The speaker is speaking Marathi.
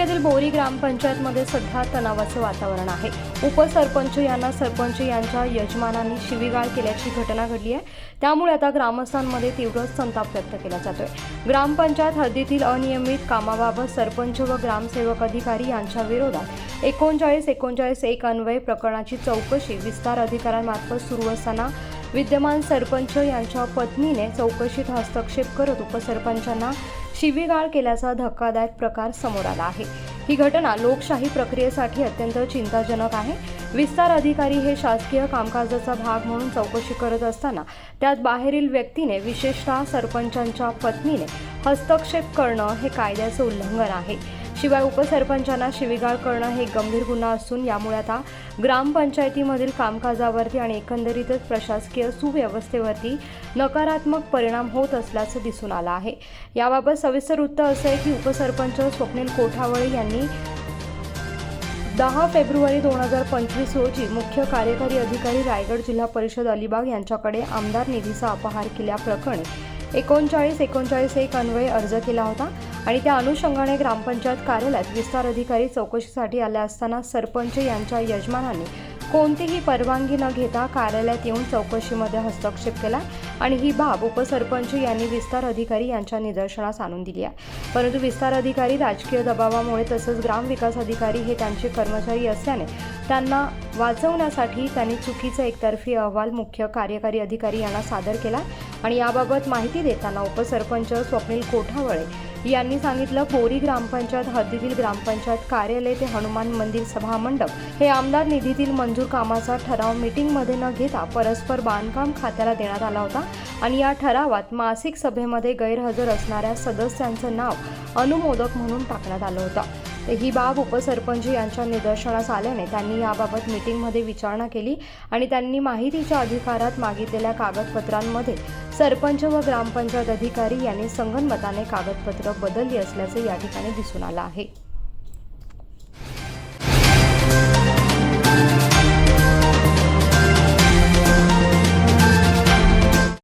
तालुक्यातील बोरी ग्रामपंचायतमध्ये सध्या तणावाचं वातावरण आहे. उपसरपंच यांना सरपंच यांच्या यजमानांनी शिवीगाळ केल्याची घटना घडली आहे. त्यामुळे आता ग्रामस्थांमध्ये तीव्र संताप व्यक्त केला जातोय. ग्रामपंचायत हद्दीतील अनियमित कामाबाबत सरपंच व ग्रामसेवक अधिकारी यांच्या विरोधात एकोणचाळीस एकोणचाळीस एक अन्वय प्रकरणाची चौकशी विस्तार अधिकाऱ्यांमार्फत सुरू असताना विद्यमान सरपंच यांच्या पत्नीने चौकशीत हस्तक्षेप करत उपसरपंचांना शिवीगाळ केल्याचा धक्कादायक प्रकार समोर आला आहे. ही घटना लोकशाही प्रक्रियेसाठी अत्यंत चिंताजनक आहे. विस्तार अधिकारी हे शासकीय कामकाजाचा भाग म्हणून चौकशी करत असताना त्यात बाहेरील व्यक्तीने विशेषतः सरपंचांच्या पत्नीने हस्तक्षेप करणं हे कायद्याचं उल्लंघन आहे. शिवाय उपसरपंचांना शिवीगाळ करणं हे गंभीर गुन्हा असून यामुळे आता ग्रामपंचायतीमधील कामकाजावरती आणि एकंदरीतच प्रशासकीय सुव्यवस्थेवरती नकारात्मक परिणाम होत असल्याचं दिसून आलं आहे. याबाबत सविस्तर वृत्त असं आहे की उपसरपंच स्वप्नील कोठावळे यांनी दहा फेब्रुवारी दोन हजार पंचवीस रोजी मुख्य कार्यकारी अधिकारी रायगड जिल्हा परिषद अलिबाग यांच्याकडे आमदार निधीचा अपहार केल्याप्रकरणी एकोणचाळीस एकोणचाळीस एक अन्वये अर्ज केला होता. आणि त्या अनुषंगाने ग्रामपंचायत कार्यालयात विस्तार अधिकारी चौकशीसाठी आले असताना सरपंच यांच्या यजमानांनी कोणतीही परवानगी न घेता कार्यालयात येऊन चौकशीमध्ये हस्तक्षेप केला आणि ही बाब उपसरपंच यांनी विस्तार अधिकारी यांच्या निदर्शनास आणून दिली आहे. परंतु विस्तार अधिकारी राजकीय दबावामुळे तसंच ग्रामविकास अधिकारी हे त्यांचे कर्मचारी असल्याने त्यांना वाचवण्यासाठी त्यांनी चुकीचा एकतर्फी अहवाल मुख्य कार्यकारी अधिकारी यांना सादर केला आणि याबाबत माहिती देताना उपसरपंच स्वप्नील कोठावळे यांनी सांगितलं कोरी ग्रामपंचायत हद्दीतील ग्रामपंचायत कार्यालय ते हनुमान मंदिर सभामंडप हे आमदार निधीतील मंजूर कामाचा ठराव मीटिंगमध्ये न घेता परस्पर बांधकाम खात्याला देण्यात आला होता. आणि या ठरावात मासिक सभेमध्ये गैरहजर असणाऱ्या सदस्यांचं नाव अनुमोदक म्हणून टाकण्यात आलं होतं. ही बाब उपसरपंच यांच्या निदर्शनास आल्याने त्यांनी याबाबत मीटिंगमध्ये विचारणा केली आणि त्यांनी माहितीच्या अधिकारात मागितलेल्या कागदपत्रांमध्ये सरपंच व ग्रामपंचायत अधिकारी यांनी संगनमताने कागदपत्र बदलली असल्याचे या ठिकाणी दिसून आलं आहे.